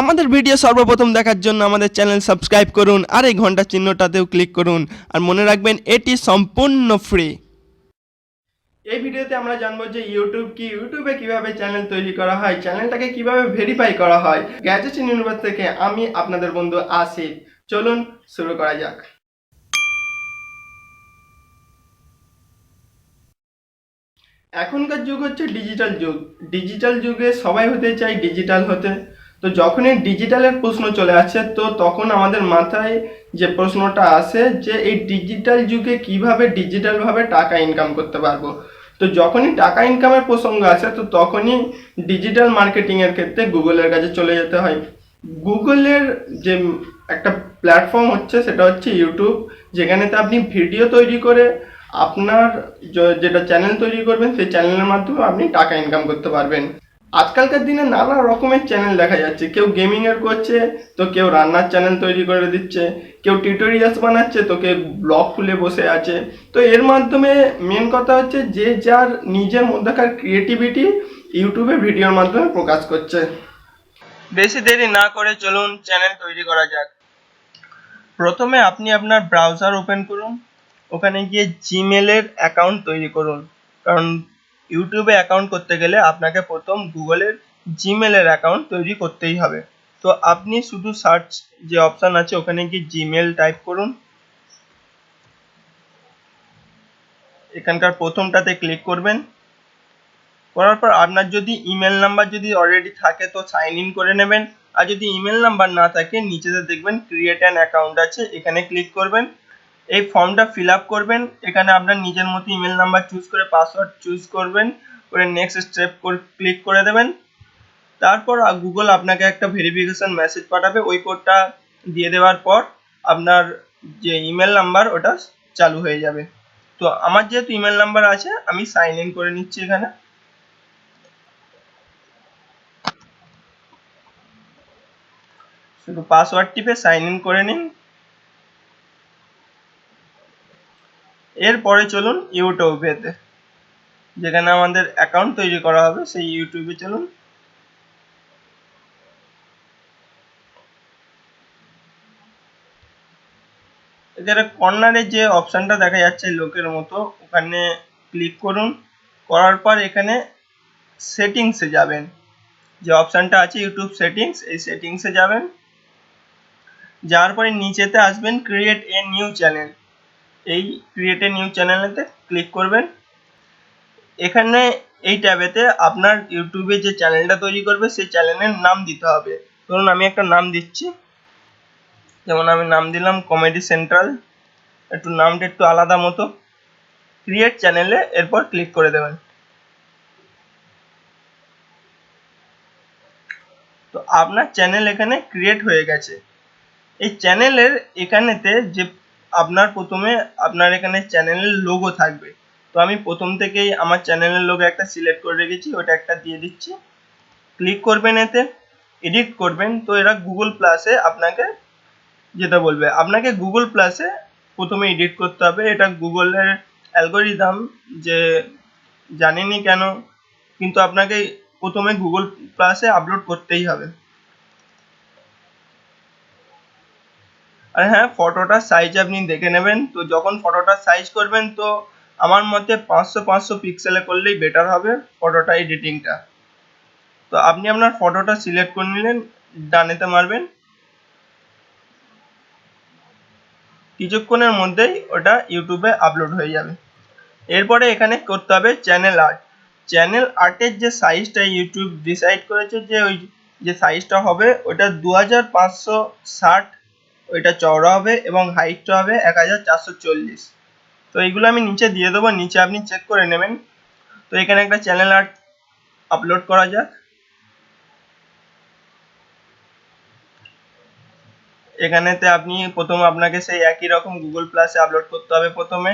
আমাদের ভিডিও সর্বপ্রথম দেখার জন্য আমাদের চ্যানেল সাবস্ক্রাইব করুন আর এই ঘণ্টা চিহ্নটাতেও ক্লিক করুন। আর মনে রাখবেন, এটি সম্পূর্ণ ফ্রি এই ভিডিওতে আমরা জানব যে ইউটিউব কি ইউটিউবে কীভাবে চ্যানেল তৈরি করা হয় চ্যানেলটাকে কীভাবে ভেরিফাই করা হয়। গ্র্যাজুয়েশন ইউনিভার্স থেকে আমি আপনাদের বন্ধু আসিফ। চলুন শুরু করা যাক। এখনকার যুগ হচ্ছে ডিজিটাল যুগ। ডিজিটাল যুগে সবাই হতে চায় ডিজিটাল হতে। তো যখনই ডিজিটালের প্রশ্ন চলে আসে, তো তখন আমাদের মাথায় যে প্রশ্নটা আসে যে এই ডিজিটাল যুগে কীভাবে ডিজিটালভাবে টাকা ইনকাম করতে পারব? তো যখনই টাকা ইনকামের প্রসঙ্গ আসে, তো তখনই ডিজিটাল মার্কেটিংয়ের ক্ষেত্রে গুগলের কাছে চলে যেতে হয়। গুগলের যে একটা প্ল্যাটফর্ম হচ্ছে, সেটা হচ্ছে ইউটিউব, যেখানেতে আপনি ভিডিও তৈরি করে আপনার যেটা চ্যানেল তৈরি করবেন, সেই চ্যানেলের মাধ্যমে আপনি টাকা ইনকাম করতে পারবেন। আজকালকার দিনে নানা রকমের চ্যানেল দেখা যাচ্ছে। কেউ গেমিং এর করছে, তো কেউ রান্নার চ্যানেল তৈরি করে দিচ্ছে, কেউ টিউটোরিয়ালস বানাচ্ছে, তো কেউ ব্লগ খুলে বসে আছে। তো এর মাধ্যমে মেন কথা হচ্ছে যে যার নিজের মধ্যেকার ক্রিয়েটিভিটি ইউটিউবে ভিডিওর মাধ্যমে প্রকাশ করছে। বেশি দেরি না করে চলুন চ্যানেল তৈরি করা যাক। প্রথমে আপনি আপনার ব্রাউজার ওপেন করুন। ওখানে গিয়ে জিমেলের অ্যাকাউন্ট তৈরি করুন। কারণ ইউটিউবে অ্যাকাউন্ট করতে গেলে আপনাকে প্রথম গুগলের জিমেলের অ্যাকাউন্ট তৈরি করতেই হবে। তো আপনি শুধু সার্চ যে অপশান আছে, ওখানে গিয়ে জিমেল টাইপ করুন। এখানকার প্রথমটাতে ক্লিক করবেন। করার পর আপনার যদি ইমেল নাম্বার যদি অলরেডি থাকে, তো সাইন ইন করে নেবেন। আর যদি ইমেল নাম্বার না থাকে, নিচেতে দেখবেন ক্রিয়েট অ্যান অ্যাকাউন্ট আছে, এখানে ক্লিক করবেন। এই ফর্মটা ফিল আপ করবেন। এখানে আপনার নিজের মতো ইমেল নাম্বার চুজ করে পাসওয়ার্ড চুজ করবেন। করে নেক্সট স্টেপ ক্লিক করে দেবেন। তারপর গুগল আপনাকে একটা ভেরিফিকেশন মেসেজ পাঠাবে। ওই কোডটা দিয়ে দেওয়ার পর আপনার যে ইমেল নাম্বার ওটা চালু হয়ে যাবে। তো আমার যেহেতু ইমেল নাম্বার আছে, আমি সাইন ইন করে নিচ্ছি এখানে। শুধু পাসওয়ার্ড টিপে সাইন ইন করে নিন। এরপরে চলুন ইউটিউবেতে যেখানে আমাদের অ্যাকাউন্ট তৈরি করা হবে, সেই ইউটিউবে চলুন। এখানে কর্নারে যে অপশনটা দেখা যাচ্ছে লোকের মতো, ওখানে ক্লিক করুন। করার পর এখানে সেটিংসে যাবেন। যে অপশনটা আছে ইউটিউব সেটিংস এই সেটিংসে যাবেন। যাওয়ার পরে নিচেতে আসবেন ক্রিয়েট এ নিউ চ্যানেল এই ক্রিয়েট এ নিউ চ্যানেলেতে ক্লিক করবেন। এখানে এই ট্যাবেতে আপনার ইউটিউবে যে চ্যানেলটা তৈরি করবে, সেই চ্যানেলের নাম দিতে হবে। ধরুন আমি একটা নাম দিচ্ছি। যেমন আমি নাম দিলাম কমেডি সেন্ট্রাল একটু নামটা একটু আলাদা মতো। ক্রিয়েট চ্যানেলে এরপর ক্লিক করে দেবেন। তো আপনার চ্যানেল এখানে ক্রিয়েট হয়ে গেছে। এই চ্যানেলের এখানেতে যে আপনার প্রথমে আপনার এখানে চ্যানেলের লোগো থাকবে। তো আমি প্রথম থেকেই আমার চ্যানেলের লোগো একটা সিলেক্ট করে রেখেছি, ওটা একটা দিয়ে দিচ্ছি। ক্লিক করবেন এতে এডিট করবেন, তো এরা গুগল প্লাসে আপনাকে যেটা বলবে, আপনাকে গুগল প্লাসে প্রথমে এডিট করতে হবে। এটা গুগলের অ্যালগোরিদম যে জানিনি কেন, কিন্তু আপনাকে প্রথমে গুগল প্লাসে আপলোড করতেই হবে। আর হ্যাঁ ফটোটার সাইজ আপনি দেখে নেবেন। তো যখন ফটোটার সাইজ করবেন, তো আমার মতে পাঁচশো পাঁচশো পিক্সেলে করলেই বেটার হবে ফটোটা এডিটিংটা তো আপনি আপনার ফটোটা সিলেক্ট করে নিলেন, ডানেতে মারবেন। কিছুক্ষণের মধ্যেই ওটা ইউটিউবে আপলোড হয়ে যাবে। এরপরে এখানে করতে হবে চ্যানেল আর্ট চ্যানেল আর্টের যে সাইজটা ইউটিউব ডিসাইড করেছে যে ওই যে সাইজটা হবে, ওটা দু হাজার পাঁচশো ষাট ওইটা চওড়া হবে এবং হাইটটা হবে এক হাজার চারশো চল্লিশ। তো এইগুলো আমি নিচে দিয়ে দেবো, নিচে আপনি চেক করে নেবেন। তো এখানে একটা চ্যানেল আর্ট আপলোড করা যাক। এখানেতে আপনি প্রথম আপনাকে সেই একই রকম গুগল প্লাসে আপলোড করতে হবে প্রথমে।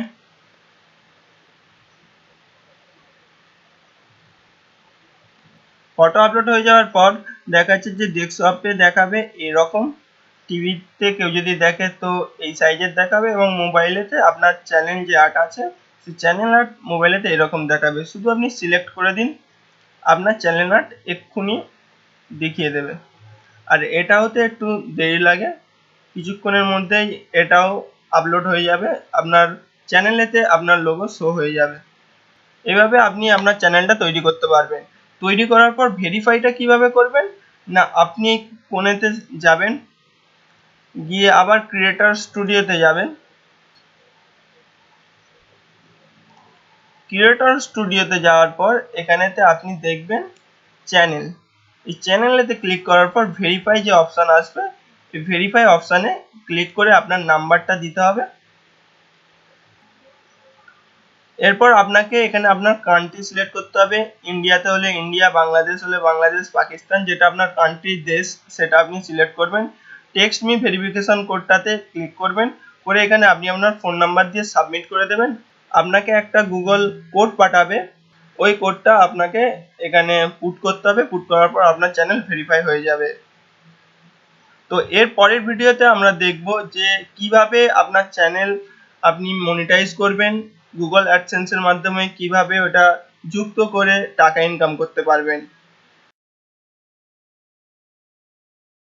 ফটো আপলোড হয়ে যাওয়ার পর দেখাচ্ছে যে ডেস্কটপে দেখাবে এরকম। টিভিতে কেউ যদি দেখে, তো এই সাইজের দেখাবে এবং মোবাইলেতে আপনার চ্যানেল যে আর্ট আছে, সেই চ্যানেল আর্ট মোবাইলেতে এরকম দেখাবে। শুধু আপনি সিলেক্ট করে দিন, আপনার চ্যানেল আর্ট এক্ষুনি দেখিয়ে দেবে। আর এটা হতে একটু দেরি লাগে। কিছুক্ষণের মধ্যেই এটাও আপলোড হয়ে যাবে। আপনার চ্যানেলেতে আপনার লোগো শো হয়ে যাবে। এভাবে আপনি আপনার চ্যানেলটা তৈরি করতে পারবেন। তৈরি করার পর ভেরিফাইটা কীভাবে করবেন? না, আপনি কোনেতে যাবেন? গিয়ে আবার ক্রিয়েটার স্টুডিওতে যাবে। ক্রিয়েটর স্টুডিওতে যাওয়ার পর এখানেতে আপনি দেখবেন চ্যানেল এই চ্যানেলেতে ক্লিক করার পর ভেরিফাই যে অপশান আসবে, এই ভেরিফাই অপশানে ক্লিক করে আপনার নাম্বারটা দিতে হবে। এরপর আপনাকে এখানে আপনার কান্ট্রি সিলেক্ট করতে হবে। ইন্ডিয়াতে হলে ইন্ডিয়া বাংলাদেশ হলে বাংলাদেশ পাকিস্তান যেটা আপনার কান্ট্রি দেশ, সেটা আপনি সিলেক্ট করবেন। টেক্সট মি ভেরিফিকেশন কোডটাতে ক্লিক করবেন, করে এখানে আপনি আপনার ফোন নাম্বার দিয়ে সাবমিট করে দেবেন। আপনাকে একটা গুগল কোড পাঠাবে, ওই কোডটা আপনাকে এখানে পুট করতে হবে। পুট করার পর আপনার চ্যানেল ভেরিফাই হয়ে যাবে। তো এর পরের ভিডিওতে আমরা দেখব যে কীভাবে আপনার চ্যানেল আপনি মনিটাইজ করবেন গুগল অ্যাডসেন্সের মাধ্যমে কীভাবে ওটা যুক্ত করে টাকা ইনকাম করতে পারবেন।